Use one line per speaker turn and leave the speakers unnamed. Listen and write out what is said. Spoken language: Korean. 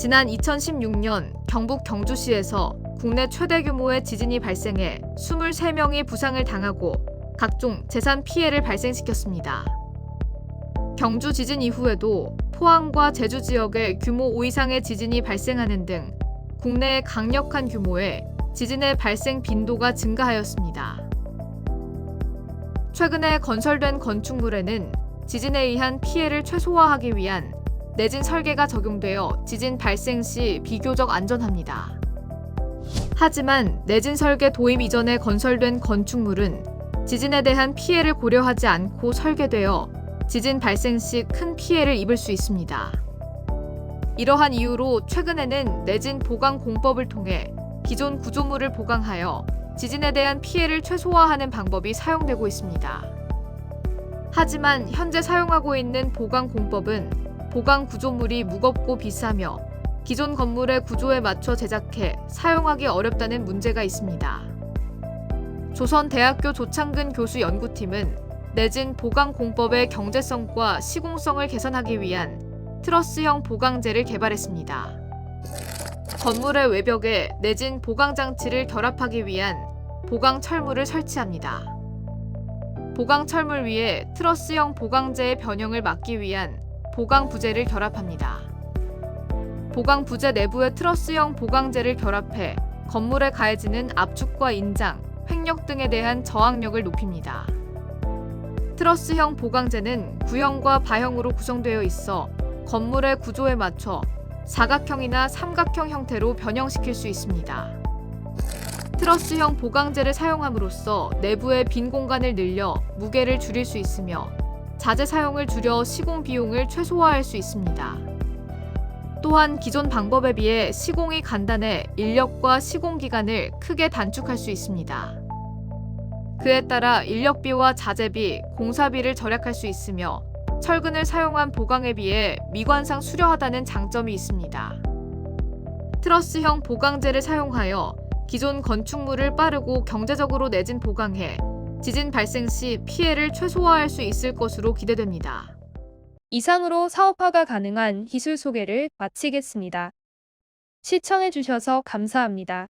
지난 2016년 경북 경주시에서 국내 최대 규모의 지진이 발생해 23명이 부상을 당하고 각종 재산 피해를 발생시켰습니다. 경주 지진 이후에도 포항과 제주 지역에 규모 5 이상의 지진이 발생하는 등 국내의 강력한 규모의 지진의 발생 빈도가 증가하였습니다. 최근에 건설된 건축물에는 지진에 의한 피해를 최소화하기 위한 내진 설계가 적용되어 지진 발생 시 비교적 안전합니다. 하지만 내진 설계 도입 이전에 건설된 건축물은 지진에 대한 피해를 고려하지 않고 설계되어 지진 발생 시 큰 피해를 입을 수 있습니다. 이러한 이유로 최근에는 내진 보강 공법을 통해 기존 구조물을 보강하여 지진에 대한 피해를 최소화하는 방법이 사용되고 있습니다. 하지만 현재 사용하고 있는 보강 공법은 보강 구조물이 무겁고 비싸며 기존 건물의 구조에 맞춰 제작해 사용하기 어렵다는 문제가 있습니다. 조선대학교 조창근 교수 연구팀은 내진 보강 공법의 경제성과 시공성을 개선하기 위한 트러스형 보강재를 개발했습니다. 건물의 외벽에 내진 보강 장치를 결합하기 위한 보강 철물을 설치합니다. 보강 철물 위에 트러스형 보강재의 변형을 막기 위한 보강 부재를 결합합니다. 보강 부재 내부에 트러스형 보강재를 결합해 건물에 가해지는 압축과 인장, 횡력 등에 대한 저항력을 높입니다. 트러스형 보강재는 구형과 바형으로 구성되어 있어 건물의 구조에 맞춰 사각형이나 삼각형 형태로 변형시킬 수 있습니다. 트러스형 보강재를 사용함으로써 내부의 빈 공간을 늘려 무게를 줄일 수 있으며 자재 사용을 줄여 시공 비용을 최소화할 수 있습니다. 또한 기존 방법에 비해 시공이 간단해 인력과 시공 기간을 크게 단축할 수 있습니다. 그에 따라 인력비와 자재비, 공사비를 절약할 수 있으며 철근을 사용한 보강에 비해 미관상 수려하다는 장점이 있습니다. 트러스형 보강재를 사용하여 기존 건축물을 빠르고 경제적으로 내진 보강해 지진 발생 시 피해를 최소화할 수 있을 것으로 기대됩니다.
이상으로 사업화가 가능한 기술 소개를 마치겠습니다. 시청해주셔서 감사합니다.